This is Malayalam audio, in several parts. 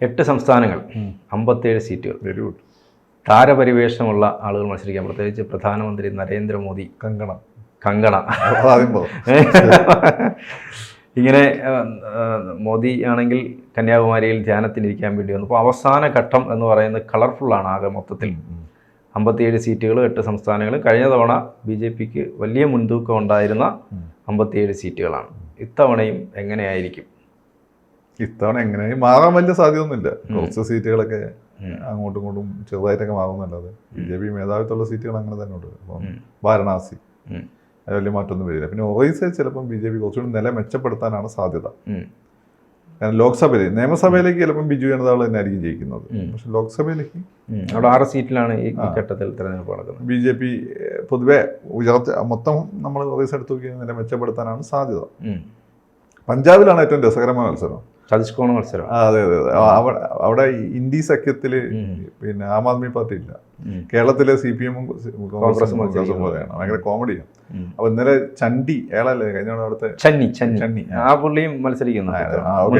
എട്ട് സംസ്ഥാനങ്ങൾ അമ്പത്തേഴ് സീറ്റുകൾ. Very good. താരപരിവേഷമുള്ള ആളുകൾ മത്സരിക്കാം പ്രത്യേകിച്ച് പ്രധാനമന്ത്രി നരേന്ദ്രമോദി. കങ്കണ. കങ്കണ. ഇങ്ങനെ മോദി ആണെങ്കിൽ കന്യാകുമാരിയിൽ ധ്യാനത്തിനിരിക്കാൻ വേണ്ടി വന്നു. അപ്പോൾ അവസാന ഘട്ടം എന്ന് പറയുന്നത് കളർഫുള്ളാണ് ആകെ മൊത്തത്തിൽ. അമ്പത്തിയേഴ് സീറ്റുകൾ എട്ട് സംസ്ഥാനങ്ങൾ. കഴിഞ്ഞ തവണ ബി ജെ പിക്ക് വലിയ മുൻതൂക്കം ഉണ്ടായിരുന്ന അമ്പത്തിയേഴ് സീറ്റുകളാണ്. ഇത്തവണയും എങ്ങനെയായിരിക്കും? ഇത്തവണ എങ്ങനെ? മാറാൻ വലിയ സാധ്യതയൊന്നുമില്ല. കുറച്ച് സീറ്റുകളൊക്കെ അങ്ങോട്ടും ഇങ്ങോട്ടും ചെറുതായിട്ടൊക്കെ മാറുന്നല്ലാതെ ബി ജെ പി മേധാവിത്വമുള്ള സീറ്റുകൾ അങ്ങനെ തന്നെ ഉണ്ട്. അപ്പം വാരണാസി. അത് വലിയ മാറ്റമൊന്നും വരില്ല. പിന്നെ ഒറീസയിൽ ചിലപ്പം ബി ജെ പി കുറച്ചുകൂടി നില മെച്ചപ്പെടുത്താനാണ് സാധ്യത. കാരണം ലോക്സഭയിൽ നിയമസഭയിലേക്ക് ചിലപ്പം ബിജു ജനതാദൾ തന്നെ ആയിരിക്കും ജയിക്കുന്നത്. പക്ഷെ ലോക്സഭയിലേക്ക്. അവിടെ ആറ് സീറ്റിലാണ് ഈ ഘട്ടത്തിൽ തെരഞ്ഞെടുപ്പ് നടക്കുന്നത്. ബി ജെ പി പൊതുവെ ഉയർച്ച മൊത്തം നമ്മൾ ഒറീസ എടുത്ത് നോക്കി നില മെച്ചപ്പെടുത്താനാണ് സാധ്യത. പഞ്ചാബിലാണ് ഏറ്റവും രസകരമായ മത്സരം. ചതിഷ്കോണ മത്സരം അതെ അതെ അതെ. അവിടെ അവിടെ ഇന്ത്യ സഖ്യത്തിൽ പിന്നെ ആം ആദ്മി പാർട്ടി ഇല്ല കേരളത്തിലെ സി പി എമ്മും കോൺഗ്രസും കോൺഗ്രസും. പോലെയാണ് ഭയങ്കര കോമഡിയാണ് അപ്പൊ ഇന്നലെ ചണ്ടി ഏളല്ലേ? കഴിഞ്ഞ അവിടുത്തെ ചണ്ണി ചണ്ണി. ചന്നി ആ. പുള്ളിയും മത്സരിക്കുന്നു.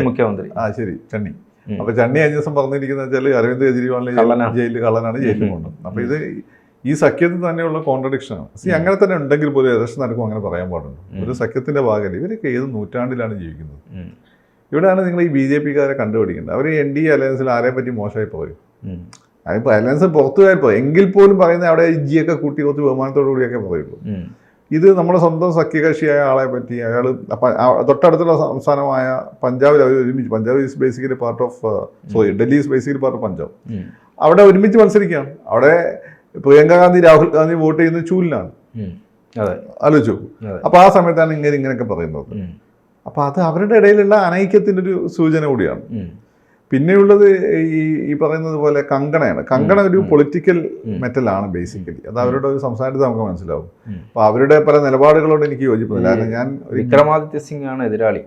മുഖ്യമന്ത്രി. ആ ശരി ചണ്ണി. അപ്പൊ ചണ്ണി കഴിഞ്ഞ ദിവസം പറഞ്ഞിരിക്കുന്നത് വെച്ചാൽ അരവിന്ദ് കെജ്രിവാളിനെ. ജയിലിൽ കള്ളനാണ് ജയിലിൽ കൊണ്ടു അപ്പൊ ഇത് ഈ സഖ്യത്തിൽ തന്നെയുള്ള കോൺട്രഡിക്ഷൻ ആണ്. സി അങ്ങനെ തന്നെ ഉണ്ടെങ്കിൽ പോലും ഇലക്ഷൻ നടക്കും അങ്ങനെ പറയാൻ പാടുണ്ട്. ഒരു സഖ്യത്തിന്റെ ഭാഗമല്ല ഇവരൊക്കെ ഏത് നൂറ്റാണ്ടിലാണ് ജീവിക്കുന്നത്. ഇവിടെയാണ് നിങ്ങൾ ഈ ബി ജെ പിക്കാരെ കണ്ടുപിടിക്കുന്നത് അവർ എൻ ഡി എ അലയൻസിൽ ആരെ പറ്റി മോശമായി പോയി. അതിപ്പോൾ അലയൻസ് പുറത്തു പോയപ്പോ എങ്കിൽ പോലും പറയുന്നത് അവിടെ ജിയൊക്കെ കൂട്ടി കുറച്ച് ബഹുമാനത്തോടു കൂടിയൊക്കെ പറയുള്ളൂ ഇത് നമ്മുടെ സ്വന്തം സഖ്യകക്ഷിയായ ആളെ പറ്റി അയാൾ തൊട്ടടുത്തുള്ള സംസ്ഥാനമായ പഞ്ചാബിൽ അവർ ഒരുമിച്ച് Punjab is basically part of sorry Delhi is basically part of Punjab. അവിടെ ഒരുമിച്ച് മത്സരിക്കുകയാണ്. അവിടെ പ്രിയങ്ക ഗാന്ധി രാഹുൽ ഗാന്ധി വോട്ട് ചെയ്യുന്ന ചൂലിനാണ് അതെ. ആലോചിച്ചു അപ്പൊ അപ്പോൾ ആ സമയത്താണ് ഇങ്ങനെ ഇങ്ങനെയൊക്കെ പറയുന്നത്. അപ്പോൾ അത് അവരുടെ ഇടയിലുള്ള അനൈക്യത്തിന്റെ ഒരു സൂചന കൂടിയാണ്. പിന്നെയുള്ളത് ഈ ഈ പറയുന്നത് പോലെ കങ്കണയാണ്. കങ്കണ ഒരു പൊളിറ്റിക്കൽ മെറ്റലാണ് ബേസിക്കലി അത് അവരുടെ ഒരു സംസാരത്തിൽ നമുക്ക് മനസ്സിലാവും. അപ്പോൾ അവരുടെ പല നിലപാടുകളോട് എനിക്ക് യോജിപ്പില്ല കാരണം ഞാൻ വിക്രമാദിത്യ സിംഗ് ആണ് എതിരാളി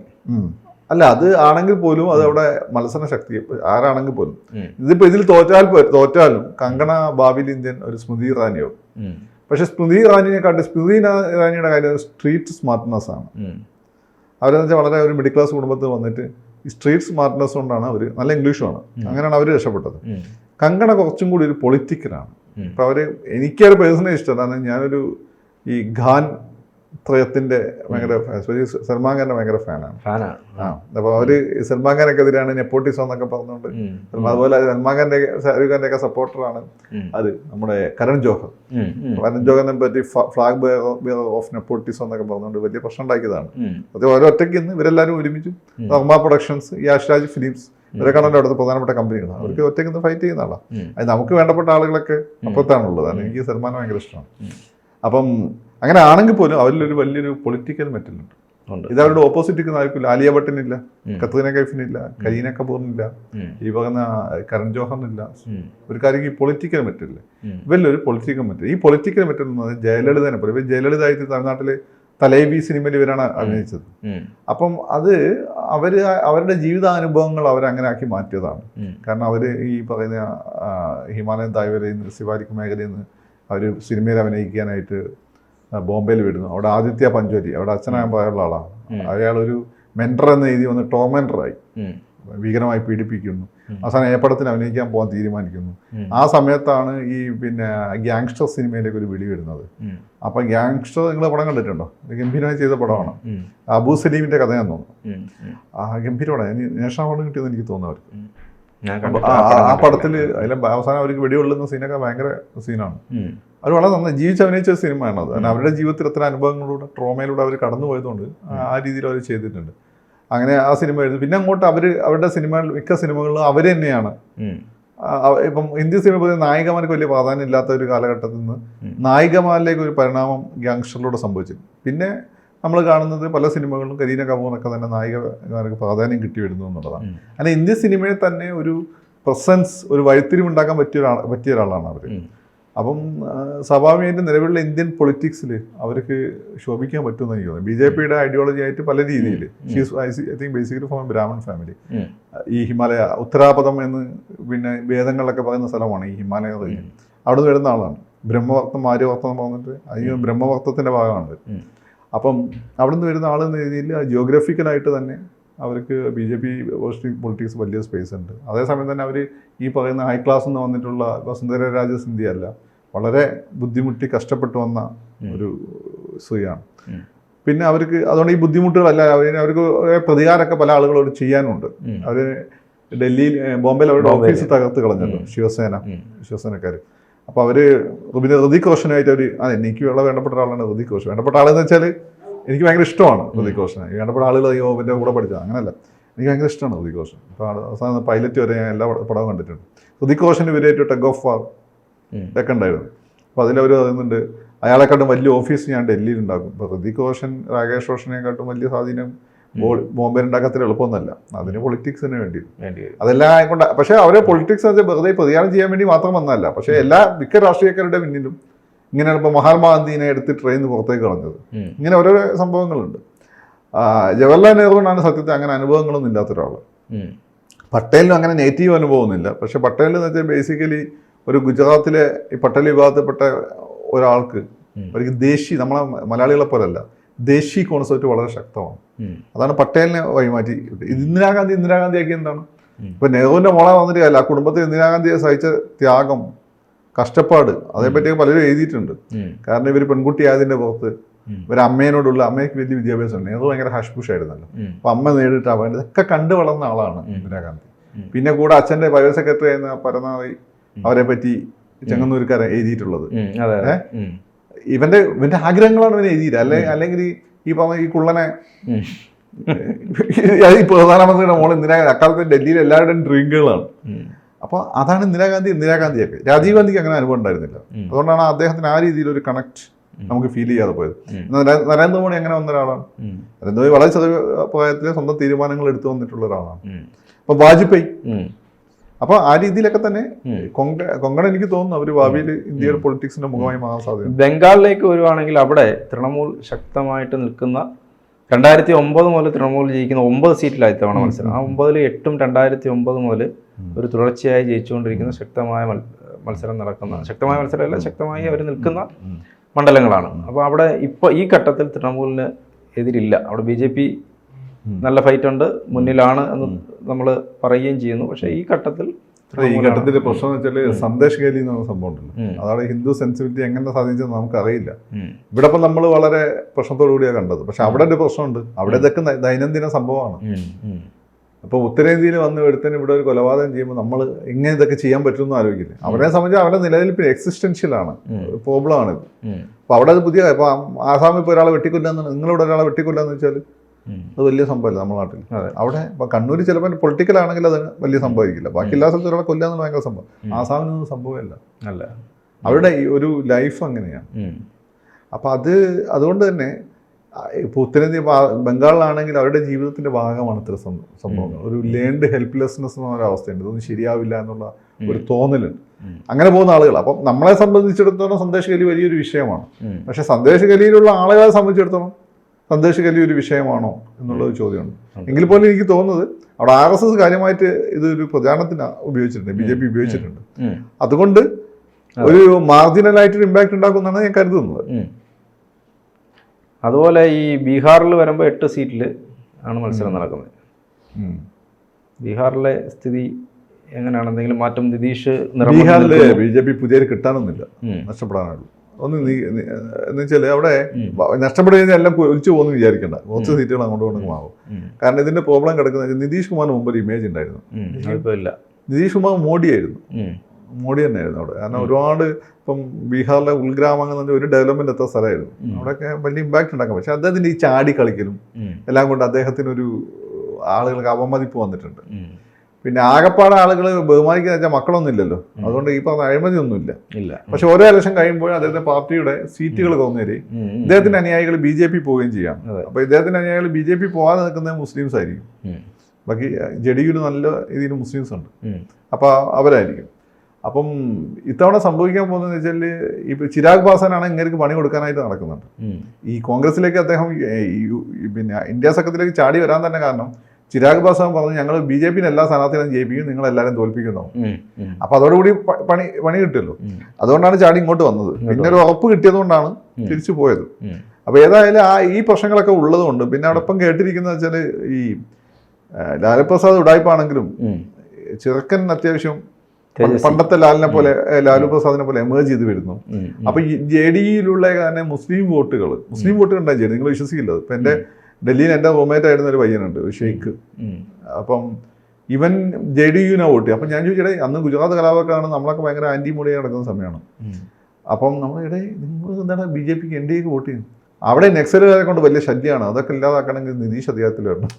അല്ല അത് ആണെങ്കിൽ പോലും അത് അവിടെ മത്സര ശക്തി ആരാണെങ്കിൽ പോലും. ഇതിപ്പോൾ ഇതിപ്പോ ഇതിൽ തോറ്റാൽ തോറ്റാലും കങ്കണ ബാബിൽ ഇന്ത്യൻ ഒരു സ്മൃതി ഇറാനിയാവും. പക്ഷെ സ്മൃതി ഇറാനിയെക്കാട്ടി സ്മൃതി ഇറാ- ഇറാനിയുടെ കാര്യം സ്ട്രീറ്റ് സ്മാർട്ട്നെസ് ആണ്. അവരെന്ന് വെച്ചാൽ വളരെ ഒരു മിഡിൽ ക്ലാസ് കുടുംബത്തിൽ വന്നിട്ട് ഈ സ്ട്രീറ്റ് സ്മാർട്ട്നെസ് കൊണ്ടാണ് അവർ നല്ല ഇംഗ്ലീഷുമാണ് അങ്ങനെയാണ് അവർ രക്ഷപ്പെട്ടത്. കങ്കണ കുറച്ചും കൂടി ഒരു പൊളിറ്റിക്കലാണ്. അപ്പോൾ അവർ എനിക്കൊരു പേഴ്സണലി ഇഷ്ടം കാരണം ഞാനൊരു ഈ ഖാൻ ത്രയത്തിന്റെ ഭയങ്കര സൽമാൻ ഖാന്റെ ഭയങ്കര ഫാനാണ് ഫാനാണ് ആ അപ്പോൾ അവർ സൽമാൻ ഖാനൊക്കെതിരാണ് നെപ്പോട്ടിസം എന്നൊക്കെ പറഞ്ഞുകൊണ്ട് അതുപോലെ സൽമാൻ ഖാന്റെ ഷാരൂഖ് ഖാന്റെ ഒക്കെ സപ്പോർട്ടറാണ് അത് നമ്മുടെ കരൺ ജോഹർ. കരൺ ജോഹറിനെ പറ്റി ഫ്ലാഗ് ബിയർ ഓഫ് നെപ്പോട്ടിസം എന്നൊക്കെ പറഞ്ഞുകൊണ്ട് വലിയ പ്രശ്നം ഉണ്ടാക്കിയതാണ്. അത് ഓരോ ഒറ്റയ്ക്ക് ഇന്ന് ഇവരെല്ലാവരും ഒരുമിച്ചു നർമ്മ പ്രൊഡക്ഷൻസ് യാഷ്രാജ് ഫിലിംസ് ഇവരൊക്കെയാണല്ലോ അവിടുത്തെ പ്രധാനപ്പെട്ട കമ്പനികളാണ് അവർക്ക് ഒറ്റയ്ക്ക് നിന്ന് ഫൈറ്റ് ചെയ്യുന്ന ആളാണ്. അത് നമുക്ക് വേണ്ടപ്പെട്ട ആളുകളൊക്കെ അപ്പുറത്താണുള്ളത്. എനിക്ക് സൽമാൻ ഭയങ്കര ഇഷ്ടമാണ്. അപ്പം അങ്ങനെ ആണെങ്കിൽ പോലും അവരിലൊരു വലിയൊരു പൊളിറ്റിക്കൽ മെറ്റലുണ്ട് ഇത് അവരുടെ ഓപ്പോസിറ്റ് നിൽക്കുന്ന ആർക്കില്ല ആലിയ ഭട്ടിനില്ല. കത്രീന കൈഫിനില്ല കരീന കപൂറിനില്ല. ഈ പറയുന്ന കരൺ ജോഹറിനില്ല. കാര്യം ഈ പൊളിറ്റിക്കൽ മെറ്റലില്ല. ഇവരിലൊരു പൊളിറ്റിക്കൽ മെറ്റൽ ഈ പൊളിറ്റിക്കൽ മെറ്റൽ എന്ന് പറഞ്ഞാൽ ജയലളിതനെ പോലെ ഇവർ ജയലളിത ആയിട്ട് തമിഴ്നാട്ടിലെ തലേബി സിനിമയിൽ ഇവരാണ് അഭിനയിച്ചത്. അപ്പം അത് അവർ അവരുടെ ജീവിതാനുഭവങ്ങൾ അവരങ്ങനെ ആക്കി മാറ്റിയതാണ് കാരണം അവർ ഈ പറയുന്ന ഹിമാലയൻ തായ്വരയിൽ നിന്ന് ശിവാലിക് മേഖലയിൽ നിന്ന് അവർ സിനിമയിൽ അഭിനയിക്കാനായിട്ട് ബോംബെയിൽ വിടുന്നു. അവിടെ ആദിത്യ പഞ്ചോലി അവിടെ അച്ഛനാകാൻ പോയുള്ള ആളാണ്. അയാളൊരു മെന്റർ എന്ന രീതി വന്ന് ടോമെന്ററായി. ഭീകരമായി പീഡിപ്പിക്കുന്നു. അവസാനം ഏപ്പടത്തിന് അഭിനയിക്കാൻ പോകാൻ തീരുമാനിക്കുന്നു. ആ സമയത്താണ് ഈ പിന്നെ ഗ്യാങ്സ്റ്റർ സിനിമയിലേക്ക് ഒരു വിളി വരുന്നത്. അപ്പൊ ഗ്യാങ്സ്റ്റർ നിങ്ങൾ പടം കണ്ടിട്ടുണ്ടോ? ഗംഭീരമായി ചെയ്ത പടമാണ്. അബൂ സലീമിന്റെ കഥയാന്ന് തോന്നുന്നു. ആ ഗംഭീരമാണ്. നാഷണൽ അവാർഡ് കിട്ടിയെന്ന് എനിക്ക് തോന്നുന്നു അവർക്ക്. ആ-. പടത്തിൽ അതിലെ അവസാനം അവർക്ക് വെടികൊള്ളുന്ന സീനൊക്കെ ഭയങ്കര സീനാണ്. അവർ വളരെ നന്നായി. ജീവിച്ച് അഭിനയിച്ച സിനിമയാണ് അത്. കാരണം അവരുടെ ജീവിതത്തിൽ എത്ര അനുഭവങ്ങളിലൂടെ ട്രോമയിലൂടെ അവർ കടന്നു പോയതുകൊണ്ട് ആ- രീതിയിൽ അവർ ചെയ്തിട്ടുണ്ട്. അങ്ങനെ ആ സിനിമ എഴുതി. പിന്നെ അങ്ങോട്ട് അവർ അവരുടെ സിനിമകളിൽ മിക്ക സിനിമകളിലും അവർ തന്നെയാണ്. ഇപ്പം ഇന്ത്യൻ സിനിമ പൊതുവെ നായികമാർക്ക് വലിയ പ്രാധാന്യം ഇല്ലാത്ത ഒരു കാലഘട്ടത്തിൽ നിന്ന്. നായികമാരിലേക്ക് ഒരു പരിണാമം ഗ്യാങ്സ്റ്ററിലൂടെ സംഭവിച്ചു പിന്നെ നമ്മൾ കാണുന്നത് പല സിനിമകളിലും കരീന കപൂറിനൊക്കെ തന്നെ നായികമാർക്ക് പ്രാധാന്യം കിട്ടി വരുന്നു എന്നുള്ളതാണ്. അല്ല ഇന്ത്യൻ സിനിമയിൽ തന്നെ ഒരു പ്രസൻസ് ഒരു വഴിത്തിരിവുണ്ടാക്കാൻ പറ്റിയ ഒരാൾ പറ്റിയ ഒരാളാണ് അവർ അപ്പം സ്വാഭാവികമായിട്ട് നിലവിലുള്ള ഇന്ത്യൻ പൊളിറ്റിക്സിൽ അവർക്ക് ശോഭിക്കാൻ പറ്റുമെന്ന് എനിക്ക് തോന്നുന്നു. ബി ജെ പിയുടെ ഐഡിയോളജി ആയിട്ട് പല രീതിയിൽ I think basically from brahmin family ഈ ഹിമാലയ ഉത്തരാപദം എന്ന് പിന്നെ വേദങ്ങളിലൊക്കെ പറയുന്ന സ്ഥലമാണ് ഈ ഹിമാലയ അവിടെ നിന്ന് വരുന്ന ആളാണ്. ബ്രഹ്മവർത്തം ആര്യവർത്തം പറഞ്ഞിട്ട് അതിന് ബ്രഹ്മവർത്തത്തിന്റെ ഭാഗമാണ്. അപ്പം അവിടെ നിന്ന് വരുന്ന ആളെന്ന രീതിയിൽ ജിയോഗ്രഫിക്കലായിട്ട് തന്നെ അവർക്ക് ബി ജെ പി പൊളിറ്റിക്സ് വലിയ സ്പേസ് ഉണ്ട്. അതേസമയം തന്നെ അവർ ഈ പറയുന്ന ഹൈ ക്ലാസ് എന്ന് വന്നിട്ടുള്ള വസുന്ധര രാജ സിന്ധ്യ അല്ല വളരെ ബുദ്ധിമുട്ടി കഷ്ടപ്പെട്ട് വന്ന ഒരു സ്ത്രീയാണ്. പിന്നെ അവർക്ക് അതുകൊണ്ട് ഈ ബുദ്ധിമുട്ടുകളല്ല അവർ അവർക്ക് പ്രതികാരമൊക്കെ പല ആളുകളോട് ചെയ്യാനുണ്ട്. അവർ ഡൽഹിയിൽ ബോംബെയിൽ അവരുടെ ഓഫീസ് തകർത്ത് കളഞ്ഞല്ലോ ശിവസേന. ശിവസേനക്കാർ അപ്പോൾ അവർ പിന്നെ ഋതിക് റോഷനുമായിട്ട് അവർ ആ എനിക്ക് ഉള്ള വേണ്ടപ്പെട്ട ആളാണ് ഋതിക് റോഷൻ. വേണ്ടപ്പെട്ട ആളെന്ന് വെച്ചാൽ എനിക്ക് ഭയങ്കര ഇഷ്ടമാണ് ഋതിക് റോഷനെ. വേണ്ടപ്പെട്ട ആളുകൾ അയ്യോ എന്റെ കൂടെ പഠിച്ചത്. അങ്ങനല്ല. എനിക്ക് ഭയങ്കര ഇഷ്ടമാണ് ഋതിക് റോഷൻ. അപ്പോൾ അവസാനം പൈലറ്റ് വരെ ഞാൻ എല്ലാ പട- പടവും കണ്ടിട്ടുണ്ട്. ഋതിക് റോഷന് ഇവരായിട്ട് ടെഗ് ഓഫ് വാർ. ഇതൊക്കെ ഉണ്ടായിരുന്നു. അപ്പോൾ അതിലവർ പറയുന്നുണ്ട് അയാളെക്കാട്ടും വലിയ ഓഫീസ് ഞാൻ ഡൽഹിയിൽ ഉണ്ടാക്കും ഇപ്പോൾ ഋതിക് റോഷൻ രാകേഷ് റോഷനെക്കാട്ടും വലിയ സ്വാധീനം ബോ- ബോംബെയിൽ ഉണ്ടാക്കത്തിൽ എളുപ്പമൊന്നുമല്ല അതിന് പൊളിറ്റിക്സിന് വേണ്ടി. അതെല്ലാം കൊണ്ട് പക്ഷേ അവരെ പൊളിറ്റിക്സ് വെച്ചാൽ വെറുതെ പ്രതികാരം ചെയ്യാൻ വേണ്ടി മാത്രം വന്നതല്ല. പക്ഷേ എല്ലാ മിക്ക രാഷ്ട്രീയക്കാരുടെ പിന്നിലും ഇങ്ങനെയാണ് ഇപ്പോൾ മഹാത്മാഗാന്ധിനെ എടുത്ത് ട്രെയിൻ പുറത്തേക്ക് കളഞ്ഞത്. ഇങ്ങനെ ഓരോ സംഭവങ്ങളുണ്ട്. ജവഹർലാൽ നെഹ്റുവിനാണ് സത്യത്തിൽ അങ്ങനെ അനുഭവങ്ങളൊന്നും ഇല്ലാത്ത ഒരാൾ. പട്ടേലിനും അങ്ങനെ നെഗറ്റീവ് അനുഭവമൊന്നുമില്ല. പക്ഷേ പട്ടേൽ എന്ന് വെച്ചാൽ ബേസിക്കലി ഒരു ഗുജറാത്തിലെ ഈ പട്ടേൽ വിഭാഗത്തിൽപ്പെട്ട ഒരാൾക്ക് ഒരു അവർക്ക് ദേശി നമ്മളെ മലയാളികളെ പോലല്ല. ദേശി കോൺസെപ്റ്റ് വളരെ ശക്തമാണ്. അതാണ് പട്ടേലിനെ വഴിമാറ്റി ഇന്ദിരാഗാന്ധി ഇന്ദിരാഗാന്ധി ആക്കി എന്താണ്. ഇപ്പൊ നെഹ്റുവിന്റെ മോളെ വന്നിട്ട് അല്ല ആ കുടുംബത്തിൽ ഇന്ദിരാഗാന്ധിയെ സഹിച്ച ത്യാഗം കഷ്ടപ്പാട് അതേപറ്റി പലരും എഴുതിയിട്ടുണ്ട്. കാരണം ഇവർ പെൺകുട്ടിയായതിന്റെ പുറത്ത്. ഇവർ അമ്മേനോടുള്ള അമ്മയ്ക്ക് വലിയ വിദ്യാഭ്യാസമുണ്ട്. നെഹ്റു ഭയങ്കര ഹഷ്പുഷ് ആയിരുന്നല്ലോ. അപ്പൊ അമ്മ നേരിട്ട് അവൻ ഇതൊക്കെ കണ്ടു വളർന്ന ആളാണ്. ഇന്ദിരാഗാന്ധി പിന്നെ കൂടെ അച്ഛന്റെ വൈവ സെക്രട്ടറി ആയിരുന്ന പരനാറി അവരെ പറ്റി ചെങ്ങന്നൂർക്കാരെ എഴുതിയിട്ടുള്ളത്. ഇവന്റെ ഇവന്റെ ആഗ്രഹങ്ങളാണ് ഇവൻ എഴുതിയത്. അല്ലെ അല്ലെങ്കിൽ ഈ- പറഞ്ഞ ഈ കുള്ളനെ. ഈ പ്രധാനമന്ത്രിയുടെ മോൾ ഇന്ദിരാഗാന്ധി അക്കാലത്ത് ഡൽഹിയിൽ എല്ലാവരുടെയും ഡ്രീമുകളാണ് ഉം. അപ്പോൾ അതാണ് ഇന്ദിരാഗാന്ധി ഇന്ദിരാഗാന്ധിയൊക്കെ. രാജീവ് ഗാന്ധിക്ക് അങ്ങനെ അനുഭവം ഉണ്ടായിരുന്നില്ല. അതുകൊണ്ടാണ് അദ്ദേഹത്തിന് ആ രീതിയിൽ ഒരു കണക്ട് നമുക്ക് ഫീൽ ചെയ്യാതെ പോയത്. നരേന്ദ്രമോദി അങ്ങനെ വന്ന ഒരാളാണ്. നരേന്ദ്രമോദി വളരെ ചെറിയ പ്രായത്തിലെ സ്വന്തം തീരുമാനങ്ങൾ എടുത്തു വന്നിട്ടുള്ള ഒരാളാണ്. അപ്പൊ അപ്പോൾ വാജ്പേയി ഉം. അപ്പോൾ ആ രീതിയിലൊക്കെ തന്നെ കൊങ്കണ കൊങ്കൺ എനിക്ക് തോന്നുന്നു അവർ ഭാവിയിൽ ഇന്ത്യയുടെ പൊളിറ്റിക്സിന്റെ മുഖമായി മാറാൻ സാധ്യത. ബംഗാളിലേക്ക് വരുവാണെങ്കിൽ അവിടെ തൃണമൂൽ ശക്തമായിട്ട് നിൽക്കുന്ന രണ്ടായിരത്തി ഒമ്പത് മുതൽ തൃണമൂൽ ജയിക്കുന്ന ഒമ്പത് സീറ്റിലായി തവണ മത്സരം. ആ ഒമ്പതിൽ എട്ടും രണ്ടായിരത്തി ഒമ്പത് മുതൽ ഒരു തുടർച്ചയായി ജയിച്ചുകൊണ്ടിരിക്കുന്ന ശക്തമായ മത്സരം നടക്കുന്ന ശക്തമായ മത്സരമല്ല ശക്തമായി അവർ നിൽക്കുന്ന മണ്ഡലങ്ങളാണ്. അപ്പോൾ അവിടെ ഇപ്പോൾ ഈ ഘട്ടത്തിൽ തൃണമൂലിന് എതിരില്ല. അവിടെ ബി ജെ പി നല്ല ഫൈറ്റ് ഉണ്ട് മുന്നിലാണ് എന്ന് നമ്മൾ പറയുകയും ചെയ്യുന്നു. പക്ഷേ ഈ ഘട്ടത്തിൽ ഈ ഘട്ടത്തിലെ പ്രശ്നം എന്ന് വെച്ചാൽ സന്ദേശ് ഗാലി എന്ന് പറഞ്ഞ സംഭവം ഉണ്ടല്ലോ. അതാണ് ഹിന്ദു സെൻസിബിലിറ്റി എങ്ങനെ സാധിച്ചെന്ന് നമുക്കറിയില്ല. ഇവിടെ ഇപ്പം നമ്മൾ വളരെ പ്രശ്നത്തോടു കൂടിയാണ് കണ്ടത്. പക്ഷെ അവിടെ ഒരു പ്രശ്നമുണ്ട്. അവിടെ ഇതൊക്കെ ദൈനംദിന സംഭവമാണ്. അപ്പോൾ ഉത്തരേന്ത്യയിൽ വന്ന് എടുത്തതിന് ഇവിടെ ഒരു കൊലപാതകം ചെയ്യുമ്പോൾ നമ്മൾ എങ്ങനെ ഇതൊക്കെ ചെയ്യാൻ പറ്റുമെന്ന് ആലോചിക്കില്ല. അവരെ സംബന്ധിച്ച് അവരുടെ നിലനിൽപ്പ് എക്സിസ്റ്റൻഷ്യലാണ് പ്രോബ്ലമാണ് പ്രോബ്ലം ആണ് ഇത്. അപ്പോൾ അവിടെ അത് പുതിയ ഇപ്പോൾ ആസാമിൽ ഇപ്പോൾ ഒരാളെ വെട്ടിക്കൊല്ലാന്ന് നിങ്ങളിവിടെ ഒരാളെ വെട്ടിക്കൊല്ലാന്ന് വെച്ചാൽ. അത് വലിയ സംഭവമല്ല നമ്മുടെ നാട്ടിൽ. അവിടെ ഇപ്പൊ കണ്ണൂർ ചിലപ്പോൾ പൊളിറ്റിക്കൽ ആണെങ്കിൽ അത് വലിയ സംഭവമായിരിക്കില്ല. ബാക്കി എല്ലാ സ്ഥലത്തും ഒരാളെ കൊല്ലാന്ന് ഭയങ്കര സംഭവം. ആസാമിനൊന്നും സംഭവമല്ല. അല്ല. അവരുടെ ഒരു ലൈഫ് അങ്ങനെയാണ്. അപ്പൊ അത് അതുകൊണ്ട് തന്നെ ഇപ്പോൾ ഉത്തരേന്ത്യ ബംഗാളിലാണെങ്കിൽ അവരുടെ ജീവിതത്തിന്റെ ഭാഗമാണ് ഇത്ര സംഭവങ്ങൾ. ഒരു ലേൺഡ് ഹെൽപ്ലെസ്നെസ് എന്ന അവസ്ഥയുണ്ട്. ഇതൊന്നും ശരിയാവില്ല എന്നുള്ള ഒരു തോന്നലുണ്ട്. അങ്ങനെ പോകുന്ന ആളുകൾ അപ്പം നമ്മളെ സംബന്ധിച്ചിടത്തോളം സന്ദേശ കലി വലിയൊരു വിഷയമാണ്. പക്ഷെ സന്ദേശ കലിയിലുള്ള ആളുകളെ സംബന്ധിച്ചിടത്തോളം സന്ദേശ കലി ഒരു വിഷയമാണോ എന്നുള്ളത് ചോദ്യമുണ്ട്. എങ്കിൽ പോലും എനിക്ക് തോന്നുന്നത് അവിടെ ആർ എസ് എസ് കാര്യമായിട്ട് ഇതൊരു പ്രചാരണത്തിന് ഉപയോഗിച്ചിട്ടുണ്ട് ബി ജെ പി ഉപയോഗിച്ചിട്ടുണ്ട്. അതുകൊണ്ട് ഒരു മാർജിനലായിട്ടൊരു ഇമ്പാക്ട് ഉണ്ടാക്കുമെന്നാണ് ഞാൻ കരുതുന്നത്. അതുപോലെ ഈ ബീഹാറിൽ വരുമ്പോൾ എട്ട് സീറ്റിൽ ആണ് മത്സരം നടക്കുന്നത്. ബീഹാറിലെ സ്ഥിതി എങ്ങനെയാണ്? എന്തെങ്കിലും മാറ്റം നിതീഷ് ബീഹാറിൽ ബി ജെ പി പുതിയ കിട്ടാനൊന്നുമില്ല. നഷ്ടപ്പെടാനുള്ളൂ ഒന്ന് നീ എന്ന് വെച്ചാൽ അവിടെ കഴിഞ്ഞാൽ എല്ലാം ഒലിച്ചു പോകുന്നു വിചാരിക്കണ്ട. കുറച്ച് സീറ്റുകൾ അങ്ങോട്ട് കൊണ്ട് മാറും. കാരണം ഇതിന്റെ പ്രോബ്ലം കിടക്കുന്ന നിതീഷ് കുമാറിന് മുമ്പ് ഒരു ഇമേജ് ഉണ്ടായിരുന്നു നിതീഷ് കുമാർ മോഡിയായിരുന്നു. മോഡി തന്നെയായിരുന്നു അവിടെ. കാരണം ഒരുപാട് ഇപ്പം ബീഹാറിലെ ഉൾഗ്രാമങ്ങൾ എന്ന് പറഞ്ഞാൽ ഒരു ഡെവലപ്മെന്റ് എത്ത സ്ഥലമായിരുന്നു. അവിടെയൊക്കെ വലിയ ഇമ്പാക്ട് ഉണ്ടാക്കാം. പക്ഷെ അദ്ദേഹത്തിന്റെ ഈ ചാടി കളിക്കലും എല്ലാം കൊണ്ട് അദ്ദേഹത്തിനൊരു ആളുകൾക്ക് അവമതിപ്പ് വന്നിട്ടുണ്ട്. പിന്നെ ആകപ്പാടെ ആളുകൾ ബഹുമാനിക്കുന്ന വെച്ചാൽ മക്കളൊന്നും ഇല്ലല്ലോ അതുകൊണ്ട് ഈ പറഞ്ഞ അഴിമതി ഒന്നുമില്ല ഇല്ല. പക്ഷെ ഓരോ ഇലക്ഷൻ കഴിയുമ്പോൾ അദ്ദേഹത്തെ പാർട്ടിയുടെ സീറ്റുകൾ തോന്നിയേ. ഇദ്ദേഹത്തിന്റെ അനുയായികൾ ബി ജെ പി പോവുകയും ചെയ്യാം. അപ്പൊ ഇദ്ദേഹത്തിന്റെ അനുയായികൾ ബി ജെ പി പോകാതെ നിൽക്കുന്നത് മുസ്ലിംസ് ആയിരിക്കും. ബാക്കി ജെ ഡി യുവിന് നല്ല രീതിയിൽ മുസ്ലിംസ് ഉണ്ട്. അപ്പൊ അവരായിരിക്കും. അപ്പം ഇത്തവണ സംഭവിക്കാൻ പോകുന്നതെന്ന് വെച്ചാൽ ഇപ്പൊ ചിരാഗ് പാസാനാണ് ഇങ്ങനെ പണി കൊടുക്കാനായിട്ട് നടക്കുന്നുണ്ട്. ഈ കോൺഗ്രസിലേക്ക് അദ്ദേഹം പിന്നെ ഇന്ത്യ സഖ്യത്തിലേക്ക് ചാടി വരാൻ തന്നെ കാരണം ചിരാഗ് പാസ്വാൻ പറഞ്ഞു ഞങ്ങൾ ബി ജെ പിന്നെ എല്ലാ സ്ഥാനാർത്ഥികളും ജയിപ്പിക്കും നിങ്ങൾ എല്ലാവരും തോൽപ്പിക്കുന്നു. അപ്പൊ അതോടുകൂടി പണി പണി കിട്ടുമല്ലോ അതുകൊണ്ടാണ് ചാടി ഇങ്ങോട്ട് വന്നത്. പിന്നെ ഒരു ഉറപ്പ് കിട്ടിയതുകൊണ്ടാണ് കൊണ്ടാണ് തിരിച്ചു പോയത്. അപ്പൊ ഏതായാലും ആ ഈ പ്രശ്നങ്ങളൊക്കെ ഉള്ളതുകൊണ്ട് പിന്നെ അവിടൊപ്പം കേട്ടിരിക്കുന്ന വെച്ചാൽ വെച്ചാൽ ഈ ലാലുപ്രസാദ് ഉടായ്പാണെങ്കിലും. ചെറുക്കൻ അത്യാവശ്യം. പണ്ടത്തെ ലാലിനെ പോലെ ലാലു പ്രസാദിനെ പോലെ എമേജ് ചെയ്ത് വരുന്നു. അപ്പൊ ജെ ഡിയിലുള്ള തന്നെ മുസ്ലിം വോട്ടുകൾ മുസ്ലിം വോട്ടുകൾ ഉണ്ടായി നിങ്ങൾ വിശ്വസിക്കില്ല ഇപ്പൊ എന്റെ ഡൽഹിയിൽ എന്റെ റൂംമേറ്റ് ആയിരുന്ന ഒരു പയ്യനുണ്ട് ഒരു ഷെയ്ഖ്. അപ്പം ഇവൻ ജെ ഡി യുവിനാ വോട്ട് അപ്പം ഞാൻ ചോദിച്ചേ അന്ന് ഗുജറാത്ത് കലാപക്കാണ് നമ്മളൊക്കെ ഭയങ്കര ആന്റി മോഡി നടക്കുന്ന സമയമാണ്. അപ്പം നമ്മൾ ഇടേ നിങ്ങൾ എന്താണ് ബി ജെ പിക്ക് എൻ ഡി എക്ക് വോട്ട് ചെയ്യും? അവിടെ നെക്സലുകാരെ കൊണ്ട് വലിയ ശല്യമാണ് അതൊക്കെ ഇല്ലാതാക്കണമെങ്കിൽ നിതീഷ് അധികാരത്തിൽ വരണം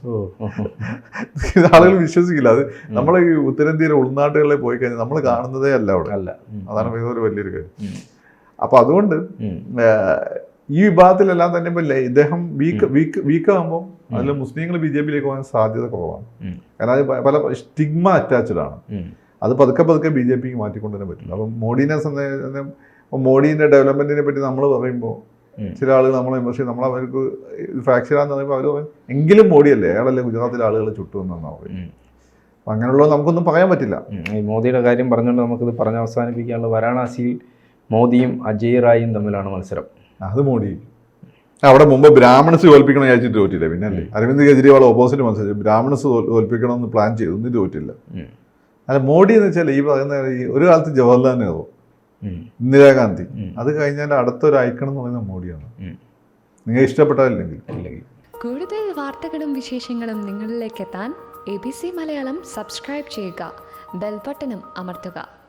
ഇത് ആളുകൾ വിശ്വസിക്കില്ല. അത് നമ്മളെ ഈ ഉത്തരേന്ത്യയിലെ ഉൾനാട്ടുകളിൽ പോയി കഴിഞ്ഞാൽ നമ്മൾ കാണുന്നതേ അല്ല അവിടെ. അല്ല. അതാണ് ഒരു വലിയൊരു കാര്യം. അപ്പം അതുകൊണ്ട് ഈ വിഭാഗത്തിലെല്ലാം തന്നെ ഇപ്പൊ ഇദ്ദേഹം വീക്ക് വീക്ക് വീക്കാകുമ്പോൾ അതിൽ മുസ്ലിങ്ങൾ ബി ജെ പിയിലേക്ക് പോകാൻ സാധ്യത കുറവാണ്. കാരണം പല സ്റ്റിഗ്മ അറ്റാച്ച്ഡ് ആണ്. അത് പതുക്കെ പതുക്കെ ബി ജെ പിക്ക് മാറ്റിക്കൊണ്ടുവരാൻ പറ്റില്ല അപ്പം മോഡീനെ സംബന്ധിച്ച് മോഡീന്റെ ഡെവലപ്മെന്റിനെ പറ്റി നമ്മൾ പറയുമ്പോൾ ചില ആളുകൾ നമ്മളെ വിമർശിക്കും നമ്മൾ അവർക്ക് ഫ്രാക്ചറാന്ന് പറയുമ്പോൾ അവർ പറയും എങ്കിലും മോഡിയല്ലേ? അയാളല്ലേ ഗുജറാത്തിലെ ആളുകൾ ചുട്ടു എന്നാണ് പറയും ഉം. അപ്പം അങ്ങനെയുള്ള നമുക്കൊന്നും പറയാൻ പറ്റില്ല. ഈ മോദിയുടെ കാര്യം പറഞ്ഞുകൊണ്ട് നമുക്കിത് പറഞ്ഞ് അവസാനിപ്പിക്കാനുള്ള വാരാണസിയിൽ മോദിയും അജയ് റായും തമ്മിലാണ് മത്സരം. അത് മോഡി അവിടെ മുമ്പ് ബ്രാഹ്മണസ് തോൽപ്പിക്കണം വിചാരിച്ചിട്ട് തോറ്റില്ല. പിന്നെ അല്ലേ? അരവിന്ദ് കെജ്രിവാൾ ഓപ്പോസിറ്റ് മനസ്സിലായി ബ്രാഹ്മണസ് തോൽ- തോൽപ്പിക്കണം എന്ന് പ്ലാൻ ചെയ്തു ഒന്നും തോറ്റില്ല അല്ല മോഡി എന്ന് വെച്ചാൽ ഈ പറയുന്ന ഒരു കാലത്ത് ജവഹർലാൽ നെഹ്റു. ഇന്ദിരാഗാന്ധി. അത് കഴിഞ്ഞാൽ അടുത്തൊരു ഐക്കണം എന്ന് പറയുന്നത് മോഡിയാണ്. നിങ്ങൾ ഇഷ്ടപ്പെട്ടാലില്ലെങ്കിൽ. കൂടുതൽ വാർത്തകളും വിശേഷങ്ങളും നിങ്ങളിലേക്ക് എത്താൻ A B C Malayalam subscribe ചെയ്യുക. ബെൽബട്ടനും അമർത്തുക.